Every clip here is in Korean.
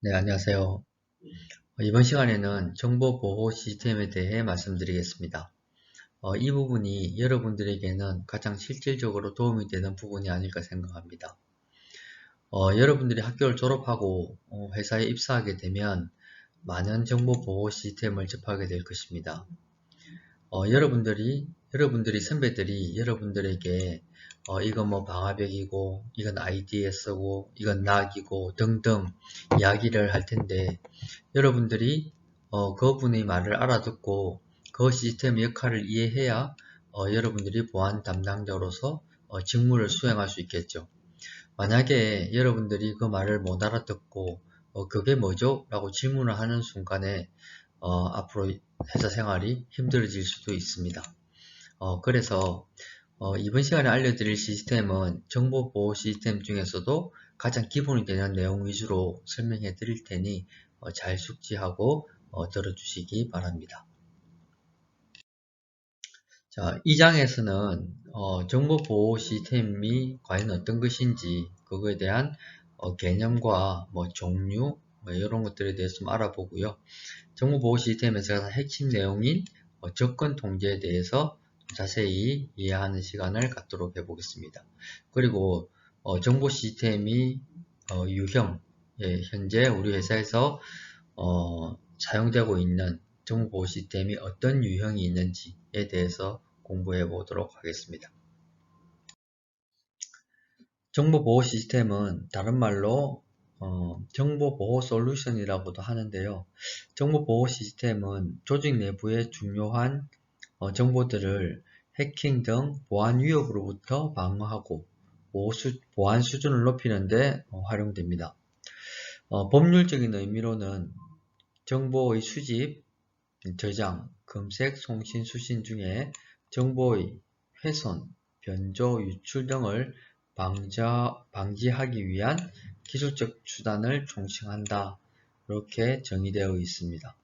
네, 안녕하세요. 어, 이번 시간에는 정보보호 시스템에 대해 말씀드리겠습니다. 어, 이 부분이 여러분들에게는 가장 실질적으로 도움이 되는 부분이 아닐까 생각합니다. 어, 여러분들이 학교를 졸업하고 어, 회사에 입사하게 되면 많은 정보보호 시스템을 접하게 될 것입니다. 어, 여러분들이 여러분들이 선배들이 여러분들에게 어, 이건 뭐 방화벽이고 이건 IDS고 이건 낙이고 등등 이야기를 할 텐데 여러분들이 어, 그분의 말을 알아듣고 그 시스템의 역할을 이해해야 어, 여러분들이 보안 담당자로서 어, 직무를 수행할 수 있겠죠. 만약에 여러분들이 그 말을 못 알아듣고 어, 그게 뭐죠? 라고 질문을 하는 순간에 어, 앞으로 회사 생활이 힘들어질 수도 있습니다. 어, 그래서 어, 이번 시간에 알려드릴 시스템은 정보보호 시스템 중에서도 가장 기본이 되는 내용 위주로 설명해 드릴 테니 어, 잘 숙지하고 어, 들어주시기 바랍니다. 자, 이 장에서는 어, 정보보호 시스템이 과연 어떤 것인지 그거에 대한 어, 개념과 뭐 종류 뭐 이런 것들에 대해서 좀 알아보고요. 정보보호 시스템에서 핵심 내용인 어, 접근 통제에 대해서 자세히 이해하는 시간을 갖도록 해보겠습니다. 그리고 어, 정보 시스템이 어, 유형, 예, 현재 우리 회사에서 어, 사용되고 있는 정보 시스템이 어떤 유형이 있는지에 대해서 공부해 보도록 하겠습니다. 정보보호 시스템은 다른 말로 어, 정보보호 솔루션이라고도 하는데요. 정보보호 시스템은 조직 내부의 중요한 어, 정보들을 해킹 등 보안 위협으로부터 방어하고 보안 수준을 높이는데 어, 활용됩니다. 어, 법률적인 의미로는 정보의 수집, 저장, 검색, 송신, 수신 중에 정보의 훼손, 변조, 유출 등을 방자, 방지하기 위한 기술적 수단을 총칭한다. 이렇게 정의되어 있습니다.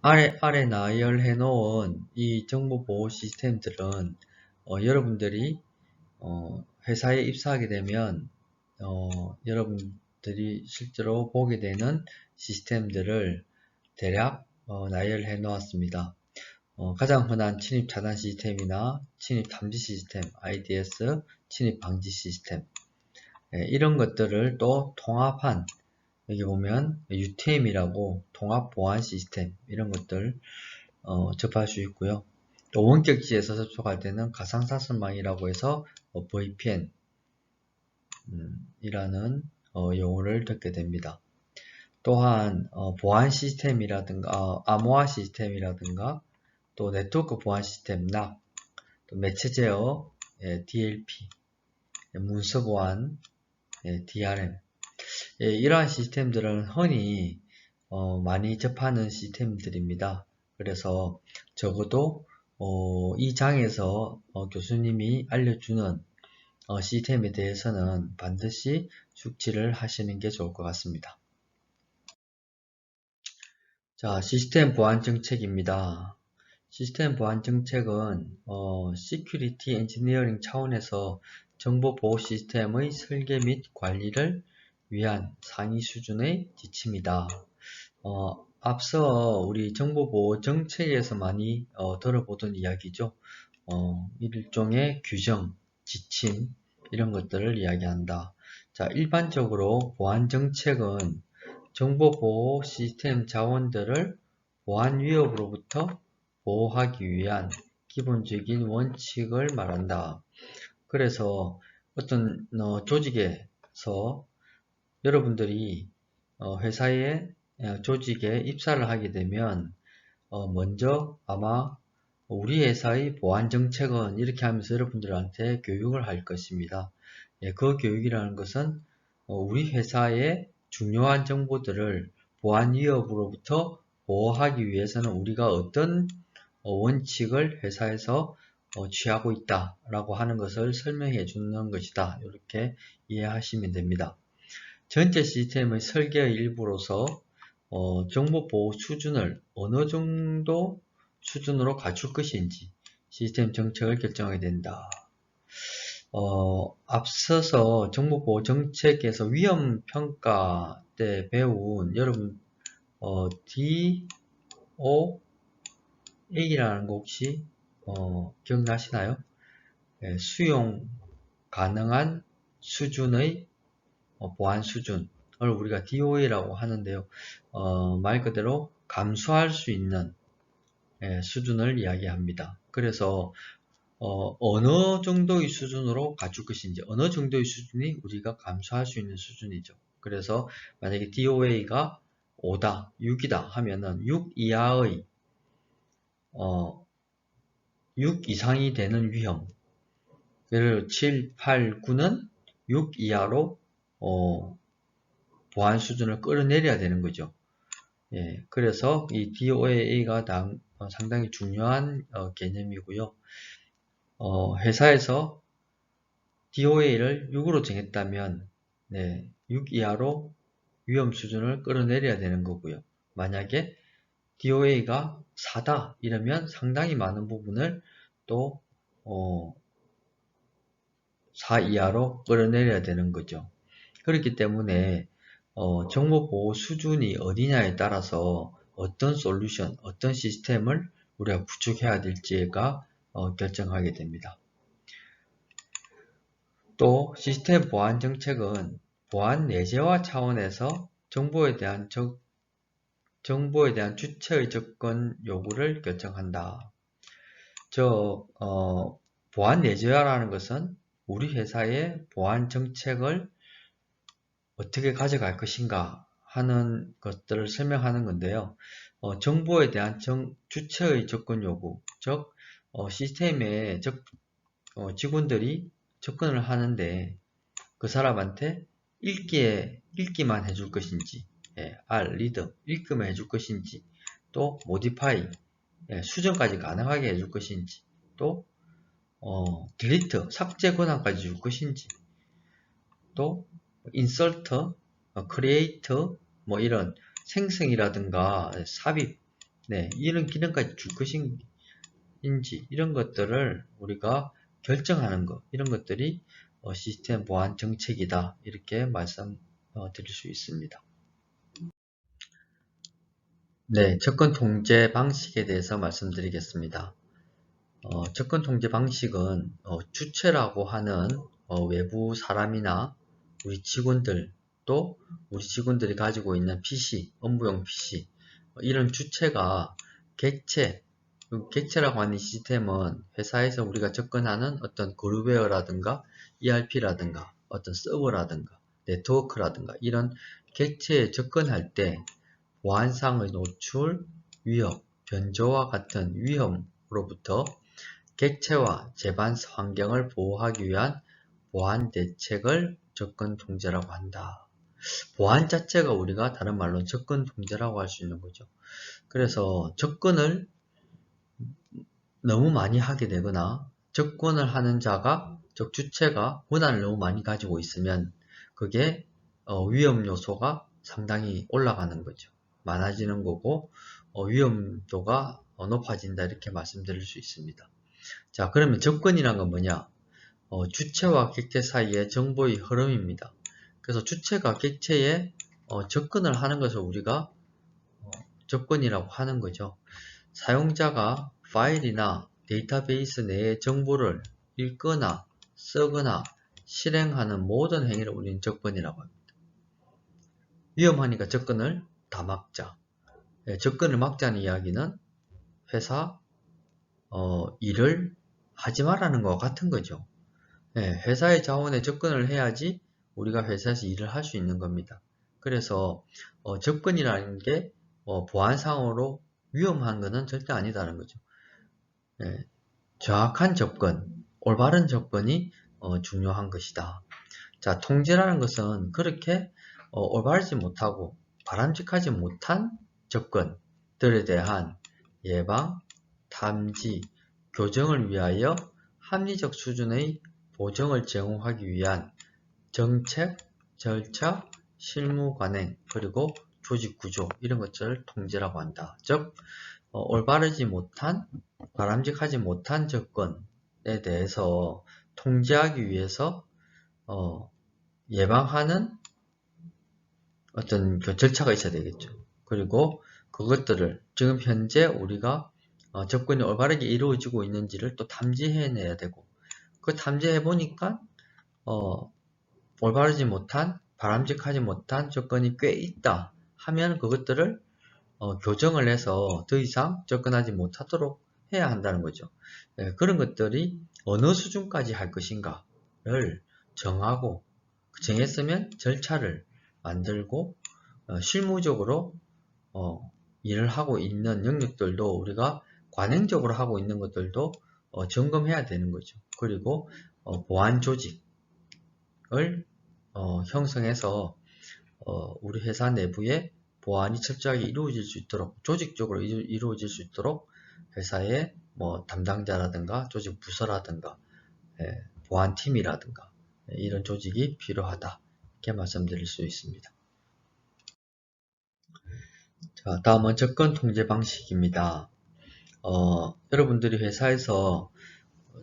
아래, 아래 나열해 놓은 이 정보 보호 시스템들은 어, 여러분들이 어, 회사에 입사하게 되면 어, 여러분들이 실제로 보게 되는 시스템들을 대략 어, 나열해 놓았습니다. 어, 가장 흔한 침입 차단 시스템이나 침입 탐지 시스템, IDS, 침입 방지 시스템 예, 이런 것들을 또 통합한 여기 보면 UTM이라고 통합 보안 시스템 이런 것들 어, 접할 수 있고요. 또 원격지에서 접촉할 때는 가상사설망이라고 해서 어, VPN 음, 이라는 어, 용어를 듣게 됩니다. 또한 어, 보안 시스템이라든가 어, 암호화 시스템이라든가 또 네트워크 보안 시스템 NAC 또 매체 제어 예, DLP 예, 문서 보안 예, DRM 예, 이러한 시스템들은 흔히 어, 많이 접하는 시스템들입니다. 그래서 적어도 어, 이 장에서 어, 교수님이 알려주는 어, 시스템에 대해서는 반드시 숙지를 하시는 게 좋을 것 같습니다. 자, 시스템 보안 정책입니다. 시스템 보안 정책은 어, 시큐리티 엔지니어링 차원에서 정보 보호 시스템의 설계 및 관리를 위한 상위 수준의 지침이다. 어, 앞서 우리 정보보호 정책에서 많이 어, 들어보던 이야기죠. 어, 일종의 규정, 지침 이런 것들을 이야기한다. 자, 일반적으로 보안 정책은 정보보호 시스템 자원들을 보안 위협으로부터 보호하기 위한 기본적인 원칙을 말한다. 그래서 어떤 어, 조직에서 여러분들이 어, 회사의 어, 조직에 입사를 하게 되면 어, 먼저 아마 우리 회사의 보안 정책은 이렇게 하면서 여러분들한테 교육을 할 것입니다. 예, 그 교육이라는 것은 우리 회사의 중요한 정보들을 보안 위협으로부터 보호하기 위해서는 우리가 어떤 원칙을 회사에서 취하고 있다라고 하는 것을 설명해 주는 것이다. 이렇게 이해하시면 됩니다. 전체 시스템의 설계의 일부로서 어, 정보 보호 수준을 어느 정도 수준으로 갖출 것인지 시스템 정책을 결정하게 된다. 어, 앞서서 정보보호 정책에서 위험 평가 때 배운 여러분 어, DOA라는 거 혹시 어, 기억나시나요? 예, 수용 가능한 수준의 어, 보안 수준을 우리가 DOA라고 하는데요. 어, 말 그대로 감수할 수 있는 예, 수준을 이야기합니다. 그래서 어, 느 정도의 수준으로 갖출 것인지 어느 정도의 수준이 우리가 감수할 수 있는 수준이죠. 그래서 만약에 DOA가 5다, 6이다 하면은 6 이하의 어, 6 이상이 되는 위험 예를 7, 8, 9는 6 이하로 어, 보안 수준을 끌어내려야 되는 거죠. 예, 그래서 이 DOA가 당, 어, 상당히 중요한 어, 개념이고요. 어, 회사에서 DOA를 6으로 정했다면 네, 6 이하로 위험 수준을 끌어내려야 되는 거고요. 만약에 DOA가 4다 이러면 상당히 많은 부분을 또 어, 4 이하로 끌어내려야 되는 거죠. 그렇기 때문에 어, 정보보호 수준이 어디냐에 따라서 어떤 솔루션, 어떤 시스템을 우리가 구축해야 될지가 어, 결정하게 됩니다. 또 시스템 보안 정책은 보안 내재화 차원에서 정보에 대한 적, 정보에 대한 주체의 접근 요구를 결정한다. 저 어, 보안 내재화라는 것은 우리 회사의 보안 정책을 어떻게 가져갈 것인가 하는 것들을 설명하는 건데요. 어, 정보에 대한 정, 주체의 접근 요구, 즉 어, 시스템에 적, 어, 직원들이 접근을 하는데 그 사람한테 읽기에 읽기만 해줄 것인지 예, R, 리드, 읽기만 해줄 것인지 또 모디파이, 예, 수정까지 가능하게 해줄 것인지 또 어, 딜리트, 삭제 권한까지 줄 것인지 또 인설트, 어, 크리에이터 뭐 이런 생성이라든가 삽입 네, 이런 기능까지 줄 것인지 인지 이런 것들을 우리가 결정하는 것 이런 것들이 어, 시스템 보안 정책이다 이렇게 말씀드릴 어, 수 있습니다. 네, 접근 통제 방식에 대해서 말씀드리겠습니다. 어, 접근 통제 방식은 어, 주체라고 하는 어, 외부 사람이나 우리 직원들 또 우리 직원들이 가지고 있는 PC, 업무용 PC 이런 주체가 객체 그 객체라고 하는 시스템은 회사에서 우리가 접근하는 어떤 그룹웨어라든가 ERP라든가 어떤 서버라든가 네트워크라든가 이런 객체에 접근할 때 보안상의 노출, 위협, 변조와 같은 위험으로부터 객체와 재반 환경을 보호하기 위한 보안 대책을 접근 통제라고 한다. 보안 자체가 우리가 다른 말로 접근 통제라고 할 수 있는 거죠. 그래서 접근을 너무 많이 하게 되거나 접근을 하는 자가 즉 주체가 권한을 너무 많이 가지고 있으면 그게 어, 위험 요소가 상당히 올라가는 거죠. 많아지는 거고 어, 위험도가 어, 높아진다 이렇게 말씀드릴 수 있습니다. 자 그러면 접근이란 건 뭐냐? 어, 주체와 객체 사이의 정보의 흐름입니다. 그래서 주체가 객체에 어, 접근을 하는 것을 우리가 어, 접근이라고 하는 거죠. 사용자가 파일이나 데이터베이스 내의 정보를 읽거나 쓰거나 실행하는 모든 행위를 우리는 접근이라고 합니다. 위험하니까 접근을 다 막자. 예, 접근을 막자는 이야기는 회사 어, 일을 하지 말라는 것과 같은 거죠. 예, 회사의 자원에 접근을 해야지 우리가 회사에서 일을 할 수 있는 겁니다. 그래서 어, 접근이라는 게 어, 보안상으로 위험한 것은 절대 아니다는 거죠. 예, 정확한 접근, 올바른 접근이 어, 중요한 것이다. 자, 통제라는 것은 그렇게 어, 올바르지 못하고 바람직하지 못한 접근들에 대한 예방, 탐지, 교정을 위하여 합리적 수준의 보정을 제공하기 위한 정책, 절차, 실무 관행, 그리고 조직 구조 이런 것들을 통제라고 한다. 즉 어, 올바르지 못한 바람직하지 못한 접근에 대해서 통제하기 위해서 어, 예방하는 어떤 그 절차가 있어야 되겠죠. 그리고 그것들을 지금 현재 우리가 어, 접근이 올바르게 이루어지고 있는지를 또 탐지해내야 되고 그 탐지해 보니까 어, 올바르지 못한 바람직하지 못한 접근이 꽤 있다 하면 그것들을 어, 교정을 해서 더 이상 접근하지 못하도록 해야 한다는 거죠. 예, 그런 것들이 어느 수준까지 할 것인가를 정하고 정했으면 절차를 만들고 어, 실무적으로 어, 일을 하고 있는 영역들도 우리가 관행적으로 하고 있는 것들도 어, 점검해야 되는 거죠. 그리고 어, 보안 조직을 어, 형성해서 어, 우리 회사 내부에 보안이 철저하게 이루어질 수 있도록 조직적으로 이루어질 수 있도록 회사의 뭐 담당자라든가 조직 부서라든가 예, 보안팀이라든가 예, 이런 조직이 필요하다 이렇게 말씀드릴 수 있습니다. 자, 다음은 접근 통제 방식입니다. 어, 여러분들이 회사에서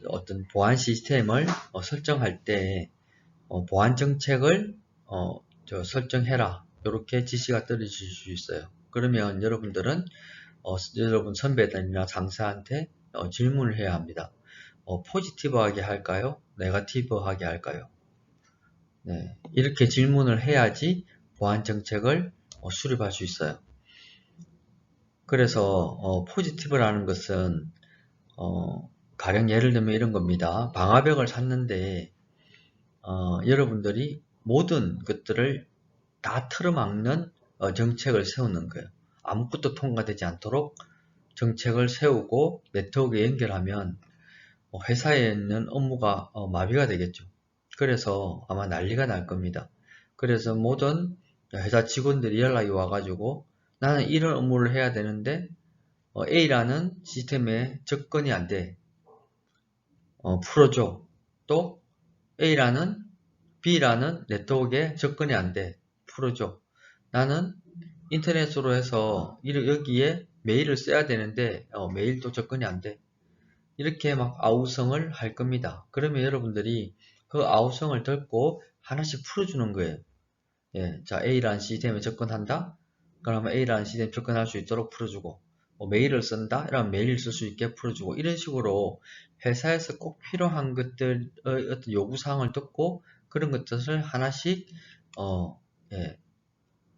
어떤 보안 시스템을 어, 설정할 때 어, 보안 정책을 어, 설정해라 이렇게 지시가 떨어질 수 있어요. 그러면 여러분들은 어, 여러분 선배들이나 상사한테 어, 질문을 해야 합니다. 어, 포지티브하게 할까요? 네가티브하게 할까요? 네, 이렇게 질문을 해야지 보안 정책을 어, 수립할 수 있어요. 그래서 어, 포지티브라는 것은 어, 가령 예를 들면 이런 겁니다. 방화벽을 샀는데 어, 여러분들이 모든 것들을 다 틀어막는 어, 정책을 세우는 거예요. 아무것도 통과되지 않도록 정책을 세우고 네트워크에 연결하면 뭐 회사에 있는 업무가 어, 마비가 되겠죠. 그래서 아마 난리가 날 겁니다. 그래서 모든 회사 직원들이 연락이 와가지고 나는 이런 업무를 해야 되는데 어, A라는 시스템에 접근이 안 돼. 어, 풀어줘. 또 A라는 B라는 네트워크에 접근이 안 돼. 풀어줘. 나는 인터넷으로 해서 여기에 메일을 써야 되는데 어, 메일도 접근이 안 돼. 이렇게 막 아우성을 할 겁니다. 그러면 여러분들이 그 아우성을 듣고 하나씩 풀어주는 거예요. 예, 자 A라는 시스템에 접근한다. 그러면 A라는 시스템에 접근할 수 있도록 풀어주고 뭐 메일을 쓴다. 이러면 메일을 쓸수 있게 풀어주고 이런 식으로 회사에서 꼭 필요한 것들의 어떤 요구사항을 듣고 그런 것들을 하나씩 어, 예,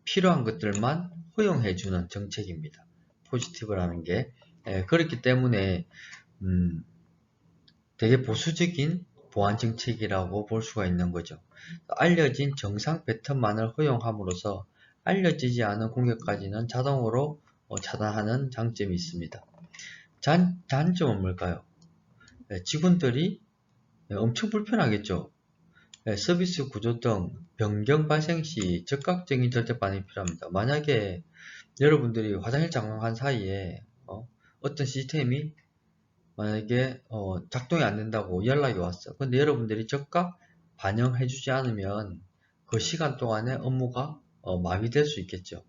필요한 것들만 허용해주는 정책입니다. 포지티브라는 게 예, 그렇기 때문에 음, 되게 보수적인 보안 정책이라고 볼 수가 있는 거죠. 알려진 정상 패턴만을 허용함으로써 알려지지 않은 공격까지는 자동으로 어, 차단하는 장점이 있습니다. 단, 단점은 뭘까요? 예, 직원들이 엄청 불편하겠죠. 예, 서비스 구조 등 변경 발생 시 즉각적인 절대 반응이 필요합니다. 만약에 여러분들이 화장실 장악한 사이에 어, 떤 시스템이 만약에 어, 작동이 안 된다고 연락이 왔어. 근데 여러분들이 즉각 반영해 주지 않으면 그 시간 동안에 업무가 어, 마비될 수 있겠죠.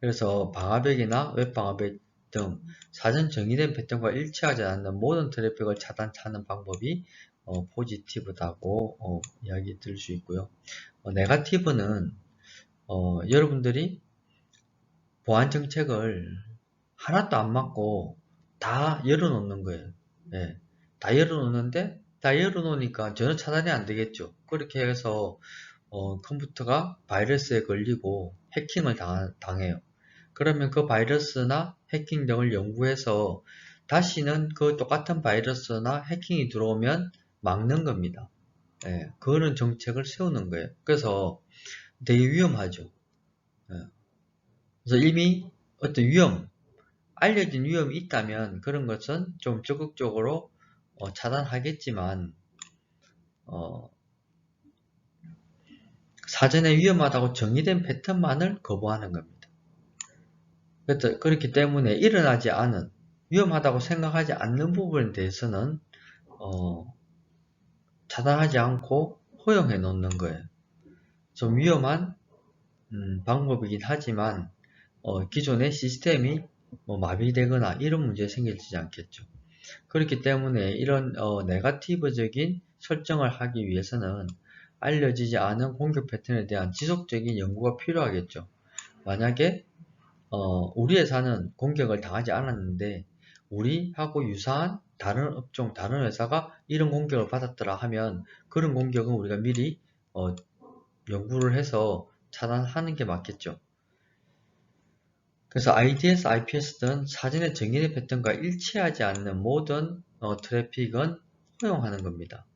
그래서 방화벽이나 웹방화벽 등 사전 정의된 패턴과 일치하지 않는 모든 트래픽을 차단하는 방법이 어, 포지티브다고 어, 이야기 드릴 수 있고요. 어, 네가티브는 어, 여러분들이 보안 정책을 하나도 안 맞고 다 열어놓는 거예요. 네, 다 열어놓는데 다 열어놓으니까 전혀 차단이 안 되겠죠. 그렇게 해서 어, 컴퓨터가 바이러스에 걸리고 해킹을 당, 당해요. 그러면 그 바이러스나 해킹 등을 연구해서 다시는 그 똑같은 바이러스나 해킹이 들어오면 막는 겁니다. 예, 그거는 정책을 세우는 거예요. 그래서 되게 위험하죠. 예. 그래서 이미 어떤 위험, 알려진 위험이 있다면 그런 것은 좀 적극적으로 어, 차단하겠지만 어, 사전에 위험하다고 정의된 패턴만을 거부하는 겁니다. 그렇기 때문에 일어나지 않은 위험하다고 생각하지 않는 부분에 대해서는 어, 차단하지 않고 허용해 놓는 거예요. 좀 위험한 음, 방법이긴 하지만 어, 기존의 시스템이 뭐 마비되거나 이런 문제 생기지 않겠죠. 그렇기 때문에 이런 어, 네가티브적인 설정을 하기 위해서는 알려지지 않은 공격 패턴에 대한 지속적인 연구가 필요하겠죠. 만약에 어, 우리 회사는 공격을 당하지 않았는데 우리하고 유사한 다른 업종, 다른 회사가 이런 공격을 받았더라 하면 그런 공격은 우리가 미리 어, 연구를 해서 차단하는 게 맞겠죠. 그래서 IDS, IPS 등 사전에 정의된 패턴과 일치하지 않는 모든 어, 트래픽은 허용하는 겁니다.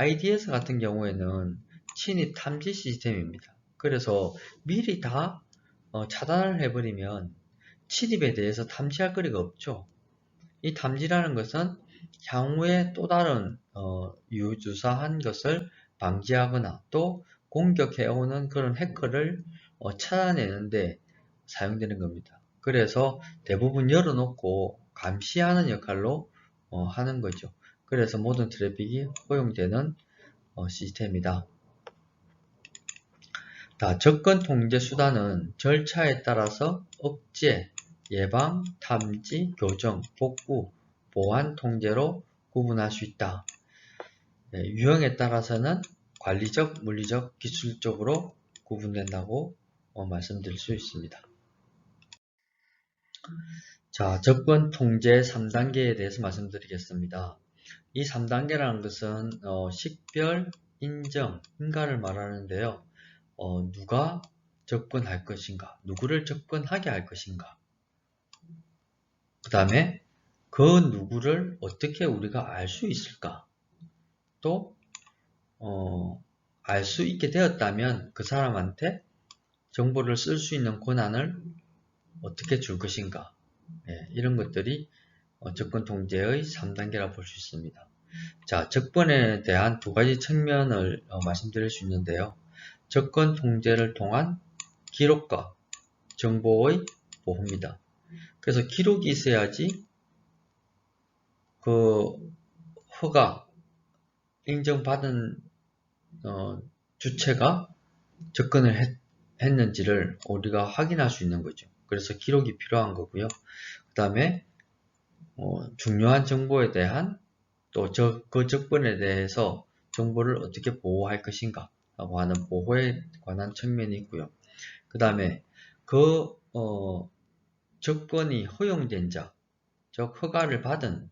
IDS 같은 경우에는 침입 탐지 시스템입니다. 그래서 미리 다 어, 차단을 해버리면 침입에 대해서 탐지할 거리가 없죠. 이 탐지라는 것은 향후에 또 다른 어, 유사한 것을 방지하거나 또 공격해오는 그런 해커를 어, 찾아내는데 사용되는 겁니다. 그래서 대부분 열어놓고 감시하는 역할로 어, 하는 거죠. 그래서 모든 트래픽이 허용되는 어, 시스템이다. 자, 접근 통제 수단은 절차에 따라서 억제, 예방, 탐지, 교정, 복구, 보안 통제로 구분할 수 있다. 네, 유형에 따라서는 관리적, 물리적, 기술적으로 구분된다고 어, 말씀드릴 수 있습니다. 자, 접근 통제 3단계에 대해서 말씀드리겠습니다. 이 3단계라는 것은 어, 식별, 인정, 인가를 말하는데요. 어, 누가 접근할 것인가, 누구를 접근하게 할 것인가. 그 다음에 그 누구를 어떻게 우리가 알 수 있을까? 또, 어, 알 수 있게 되었다면 그 사람한테 정보를 쓸 수 있는 권한을 어떻게 줄 것인가? 네, 이런 것들이 어, 접근 통제의 3단계라 볼 수 있습니다. 자, 접근에 대한 두 가지 측면을 어, 말씀드릴 수 있는데요. 접근 통제를 통한 기록과 정보의 보호입니다. 그래서 기록이 있어야지 그 허가 인정받은 어, 주체가 접근을 했, 했는지를 우리가 확인할 수 있는 거죠. 그래서 기록이 필요한 거고요. 그 다음에 어, 중요한 정보에 대한 또그 접근에 대해서 정보를 어떻게 보호할 것인가 라고 하는 보호에 관한 측면이 있고요. 그 다음에 그 어, 접근이 허용된 자, 즉 허가를 받은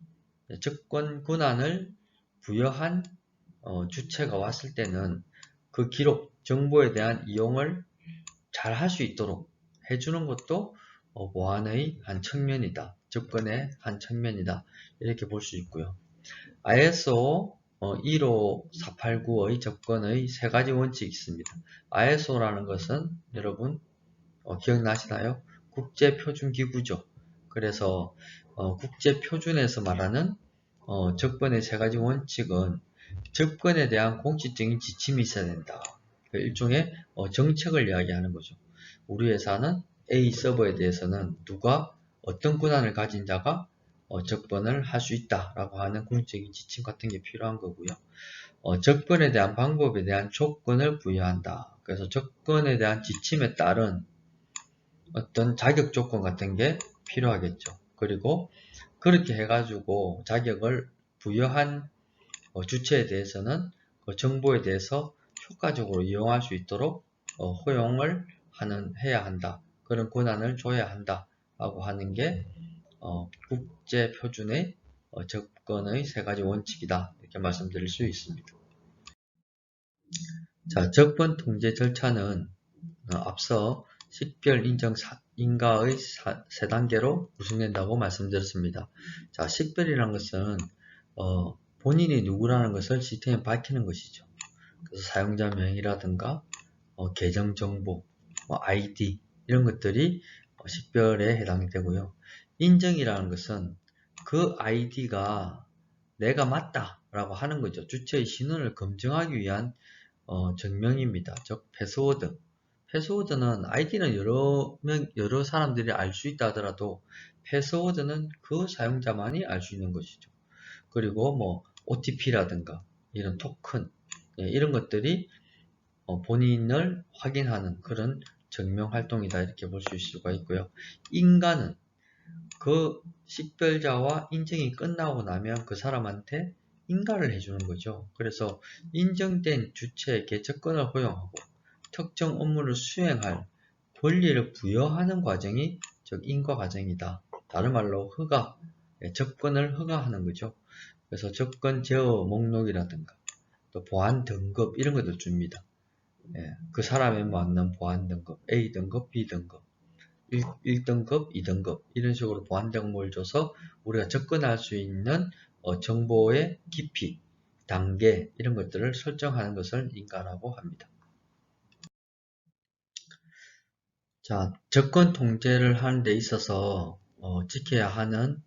접근 권한을 부여한 어, 주체가 왔을 때는 그 기록, 정보에 대한 이용을 잘 할 수 있도록 해주는 것도 어, 보안의 한 측면이다. 접근의 한 측면이다. 이렇게 볼 수 있고요. ISO 15489의 어, 접근의 세 가지 원칙이 있습니다. ISO라는 것은 여러분 어, 기억나시나요? 국제표준기구죠. 그래서 국제표준에서 말하는 접근의 세 가지 원칙은 접근에 대한 공식적인 지침이 있어야 된다. 일종의 정책을 이야기하는 거죠. 우리 회사는 A 서버에 대해서는 누가 어떤 권한을 가진 자가 어, 접근을 할 수 있다라고 하는 공적인 지침 같은 게 필요한 거고요. 어, 접근에 대한 방법에 대한 조건을 부여한다. 그래서 접근에 대한 지침에 따른 어떤 자격 조건 같은 게 필요하겠죠. 그리고 그렇게 해가지고 자격을 부여한 어, 주체에 대해서는 그 정보에 대해서 효과적으로 이용할 수 있도록 어, 허용을 하는 해야 한다. 그런 권한을 줘야 한다. 라고 하는 게 어, 국제 표준의 어, 접근의 세 가지 원칙이다. 이렇게 말씀드릴 수 있습니다. 자, 접근 통제 절차는 어, 앞서 식별 인정 사, 인가의 사, 세 단계로 구성된다고 말씀드렸습니다. 자, 식별이라는 것은 어, 본인이 누구라는 것을 시스템에 밝히는 것이죠. 그래서 사용자 명이라든가 어, 계정 정보, 뭐 아이디 이런 것들이 어, 식별에 해당이 되고요. 인정이라는 것은 그 아이디가 내가 맞다 라고 하는 거죠. 주체의 신원을 검증하기 위한 어, 증명입니다. 즉 패스워드. 패스워드는 아이디는 여러 명 여러 사람들이 알 수 있다 하더라도 패스워드는 그 사용자만이 알 수 있는 것이죠. 그리고 뭐 OTP라든가 이런 토큰 예, 이런 것들이 어, 본인을 확인하는 그런 증명 활동이다 이렇게 볼 수 있을 수가 있고요. 인간은 그 식별자와 인증이 끝나고 나면 그 사람한테 인가를 해주는 거죠. 그래서 인정된 주체에게 접근을 허용하고 특정 업무를 수행할 권리를 부여하는 과정이 즉 인과 과정이다. 다른 말로 허가, 예, 접근을 허가하는 거죠. 그래서 접근 제어 목록이라든가 또 보안 등급 이런 것들 줍니다. 예, 그 사람에 맞는 보안 등급, A 등급, B 등급, 1, 등급 2등급 이런 식으로 보안 등급을 줘서 우리가 접근할 수 있는 어, 정보의 깊이, 단계 이런 것들을 설정하는 것을 인가라고 합니다. 자, 접근 통제를 하는 데 있어서 어, 지켜야 하는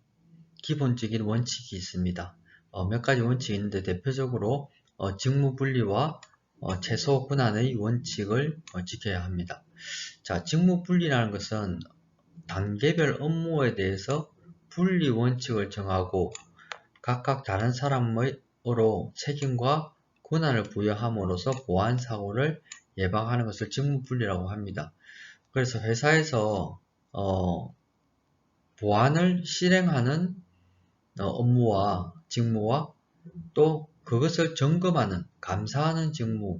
기본적인 원칙이 있습니다. 어, 몇 가지 원칙이 있는데 대표적으로 어, 직무 분리와 어, 최소 권한의 원칙을 어, 지켜야 합니다. 자, 직무 분리라는 것은 단계별 업무에 대해서 분리 원칙을 정하고 각각 다른 사람으로 책임과 권한을 부여함으로써 보안 사고를 예방하는 것을 직무 분리라고 합니다. 그래서 회사에서 어, 보안을 실행하는 어, 업무와 직무와 또 그것을 점검하는 감사하는 직무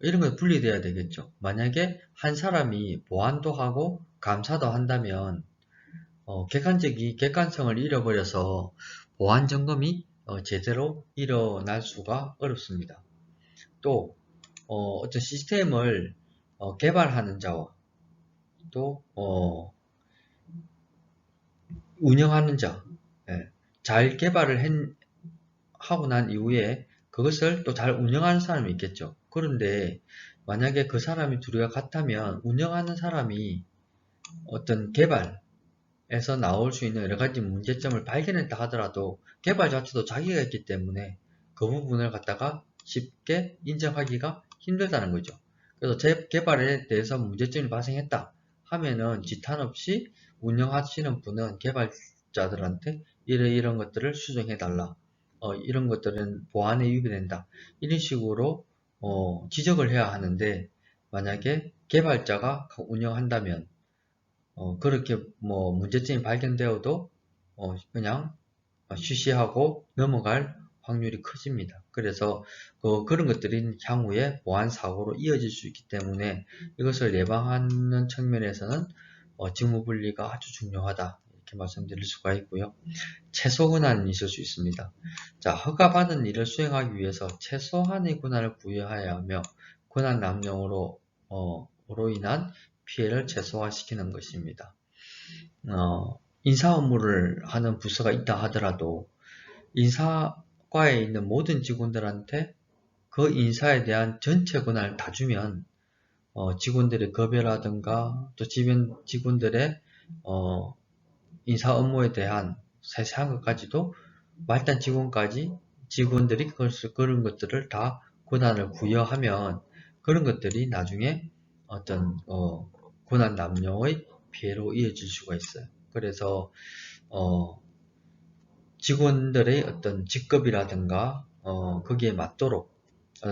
이런 건 분리돼야 되겠죠. 만약에 한 사람이 보안도 하고 감사도 한다면 어, 객관적이 객관성을 잃어버려서 보안 점검이 어, 제대로 일어날 수가 어렵습니다. 또 어, 떤 시스템을 어, 개발하는 자와 또 어, 운영하는 자, 예, 잘 개발을 했, 하고 난 이후에 그것을 또 잘 운영하는 사람이 있겠죠. 그런데 만약에 그 사람이 둘이가 같다면 운영하는 사람이 어떤 개발에서 나올 수 있는 여러 가지 문제점을 발견했다 하더라도 개발 자체도 자기가 했기 때문에 그 부분을 갖다가 쉽게 인정하기가 힘들다는 거죠. 그래서 제 개발에 대해서 문제점이 발생했다 하면은 지탄 없이 운영하시는 분은 개발자들한테 이런 이런 것들을 수정해 달라. 어, 이런 것들은 보안에 위배된다. 이런 식으로 어, 지적을 해야 하는데 만약에 개발자가 운영한다면 어, 그렇게 뭐 문제점이 발견되어도 어, 그냥 쉬쉬하고 넘어갈 확률이 커집니다. 그래서 그, 그런 것들이 향후에 보안 사고로 이어질 수 있기 때문에 이것을 예방하는 측면에서는 어, 직무 분리가 아주 중요하다. 이렇게 말씀드릴 수가 있고요. 최소 권한이 있을 수 있습니다. 자, 허가받은 일을 수행하기 위해서 최소한의 권한을 부여해야 하며 권한 남용으로 어, 로 인한 피해를 최소화시키는 것입니다. 어, 인사 업무를 하는 부서가 있다 하더라도 인사과에 있는 모든 직원들한테 그 인사에 대한 전체 권한을 다 주면 어, 직원들의 급여라든가 또 주변 직원들의 어, 인사 업무에 대한 세세한 것까지도 말단 직원까지 직원들이 그런 것들을 다 권한을 부여하면 그런 것들이 나중에 어떤 어, 권한 남용의 피해로 이어질 수가 있어요. 그래서 어, 직원들의 어떤 직급이라든가 어, 거기에 맞도록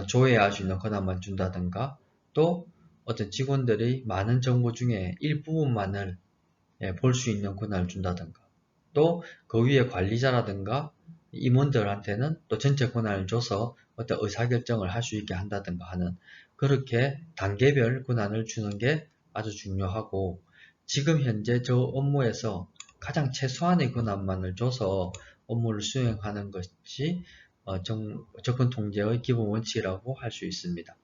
조회할 수 있는 권한만 준다든가 또 어떤 직원들의 많은 정보 중에 일부분만을 예, 볼 수 있는 권한을 준다든가 또 그 위에 관리자라든가 임원들한테는 또 전체 권한을 줘서 어떤 의사결정을 할 수 있게 한다든가 하는 그렇게 단계별 권한을 주는 게 아주 중요하고 지금 현재 저 업무에서 가장 최소한의 권한만을 줘서 업무를 수행하는 것이 어, 정, 접근 통제의 기본 원칙이라고 할 수 있습니다.